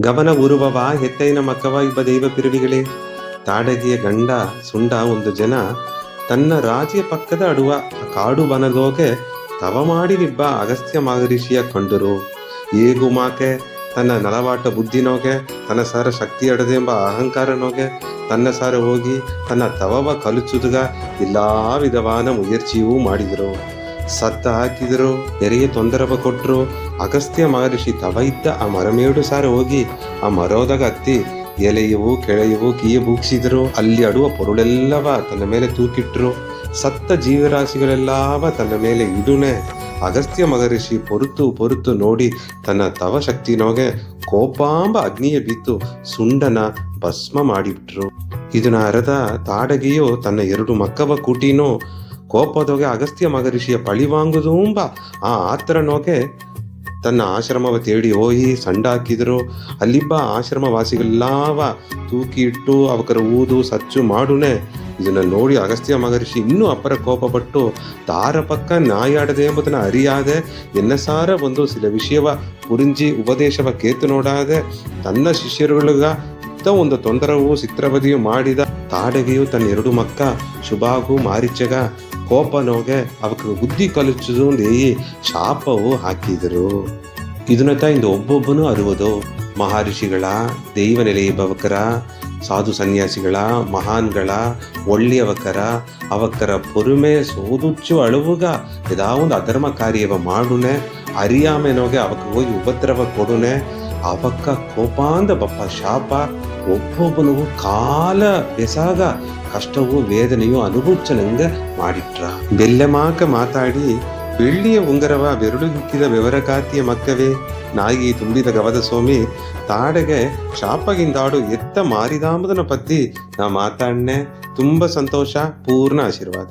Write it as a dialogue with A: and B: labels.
A: ಗಮನ ಉರುವವ ಹೆತ್ತೈನ ಮಕ್ಕವ ಇಬ್ಬ ದೈವ ಪಿರುವಿಗಳೇ ತಾಡಗಿಯ ಗಂಡ ಸುಂಡ ಒಂದು ಜನ ತನ್ನ ರಾಜ್ಯ ಪಕ್ಕದ ಅಡುವ ಕಾಡು ಬನದೋಗೆ ತವ ಮಾಡಿ ನಿಬ್ಬ ಅಗಸ್ತ್ಯ ಮಹರ್ಷಿಯ ಕಂಡರು. ಏಗು ಮಾಕೆ ತನ್ನ ನಲವಾಟ ಬುದ್ಧಿನೋಗೆ ತನ್ನ ಸಾರ ಶಕ್ತಿ ಅಡದೆಂಬ ಅಹಂಕಾರನೋಗೆ ತನ್ನ ಸಾರ ಹೋಗಿ ತನ್ನ ತವವ ಕಲುಚುದುಗ ಎಲ್ಲಾ ವಿಧವಾದ ಮುಯರ್ಚಿಯೂ ಮಾಡಿದರು. ಸತ್ತ ಹಾಕಿದ್ರು, ನೆರೆಯ ತೊಂದರವ ಕೊಟ್ರು. ಅಗಸ್ತ್ಯ ಮಹರ್ಷಿ ತವ ಇದ್ದ ಆ ಮರಮೇಡು ಸಾರ ಹೋಗಿ, ಆ ಮರೋದಾಗ ಹತ್ತಿ ಎಲೆಯವು ಕೆಳೆಯವು ಕೀಯ ಬೂಕ್ಸಿದ್ರು ಅಲ್ಲಿ ಅಡುವ ಪೊರುಳೆಲ್ಲವ ತನ್ನ ಮೇಲೆ ತೂಕಿಟ್ರು. ಸತ್ತ ಜೀವರಾಶಿಗಳೆಲ್ಲವ ತನ್ನ ಮೇಲೆ ಇಡುನೆ. ಅಗಸ್ತ್ಯ ಮಹರ್ಷಿ ಪೊರುತು ಪೊರುತು ನೋಡಿ ತನ್ನ ತವ ಶಕ್ತಿನೋಗೆ ಕೋಪಾಂಬ ಅಗ್ನಿಯ ಬಿತ್ತು ಸುಂಡನ ಭಸ್ಮ ಮಾಡಿಬಿಟ್ರು. ಇದನ್ನ ಅರದ ತಾಡಗಿಯು ತನ್ನ ಎರಡು ಮಕ್ಕವ ಕೂಟಿನೂ. ಕೋಪದೊಗೆ ಅಗಸ್ತ್ಯ ಮಹರ್ಷಿಯ ಪಳಿವಾಂಗುದೂಂಬ ಆ ಆತರನೋಗೆ ತನ್ನ ಆಶ್ರಮವ ತೇಡಿ ಓಹಿ ಸಂಡಾಕಿದ್ರು. ಅಲ್ಲಿಬ್ಬ ಆಶ್ರಮವಾಸಿಗಳೆಲ್ಲಾವ ತೂಕಿ ಇಟ್ಟು ಅವಕರ ಊದು ಸಚ್ಚು ಮಾಡುನೆ. ಇದನ್ನ ನೋಡಿ ಅಗಸ್ತ್ಯ ಮಹರ್ಷಿ ಇನ್ನೂ ಅಪರ ಕೋಪಪಟ್ಟು ತಾರ ಪಕ್ಕ ನಾಯಾಡದೆ ಎಂಬುದನ್ನು ಅರಿಯಾದೆ. ಎನ್ನಸಾರ ಒಂದು ಸಿಲ ವಿಷಯವ ಕುರಿಂಜಿ ಉಪದೇಶವ ಕೇತು ನೋಡಾದೆ. ತನ್ನ ಶಿಷ್ಯರುಗಳಿಗ ಒಂದು ತೊಂದರವು ಚಿತ್ರವದಿಯು ಮಾಡಿದ. ತಾಡಗಿಯು ತನ್ನ ಎರಡು ಮಕ್ಕ. ಶುಭಾಗು ಮಾರಿಚಗ ಕೋಪನೋಗೆ ಅವಕ್ಕೆ ಬುದ್ಧಿ ಕಲಿಸುದು ಏಯಿ ಶಾಪವು ಹಾಕಿದರು. ಇದನ್ನ ತಾಯಿಂದ ಒಬ್ಬೊಬ್ಬನು ಅರುವುದು ಮಹರ್ಷಿಗಳ ದೈವ ಭವಕರ ಸಾಧು ಸನ್ಯಾಸಿಗಳ, ಮಹಾನ್ಗಳ, ಒಳ್ಳೆಯವಕರ ಅವಕ್ಕರ ಪೊರುಮೆ, ಸೋದುಚ್ಚು, ಅಳುವುಗ ಒಂದು ಅಧರ್ಮ ಕಾರ್ಯವ ಮಾಡುನೆ ಅರಿಯಾಮೆನೋಗೆ ಅವಕ್ಕೆ ಹೋಗಿ ಉಪದ್ರವ ಕೊಡುನೆ, ಅವಕ್ಕ ಕೋಪಾಂದ ಬಪ್ಪ ಶಾಪ, ಒಬ್ಬೊಬ್ಬನಿಗೂ ಕಾಲ ಬೆಸಾಗ ಕಷ್ಟವೂ ವೇದನೆಯೂ ಅನುಭವಿಸನಂಗ ಮಾಡಿಟ್ರ. ಬೆಲ್ಲೆಮಾಕ ಮಾತಾಡಿ, ಬೆಳ್ಳಿಯ ಉಂಗರವ ಬೆರಳು ಹಿಕ್ಕಿದ ವಿವರಕಾತಿಯ ಮಕ್ಕವೇ ನಾಯಿ ತುಂಬಿದ ಗವದ ಸ್ವಾಮಿ ತಾಡೆಗೆ ಶಾಪಗಿಂದಾಡು ಎತ್ತ ಮಾರಿದಾಮದನ ಪತ್ತಿ ನಾ ಮಾತಾಡ್ನೆ, ತುಂಬ ಸಂತೋಷ, ಪೂರ್ಣ ಆಶೀರ್ವಾದ.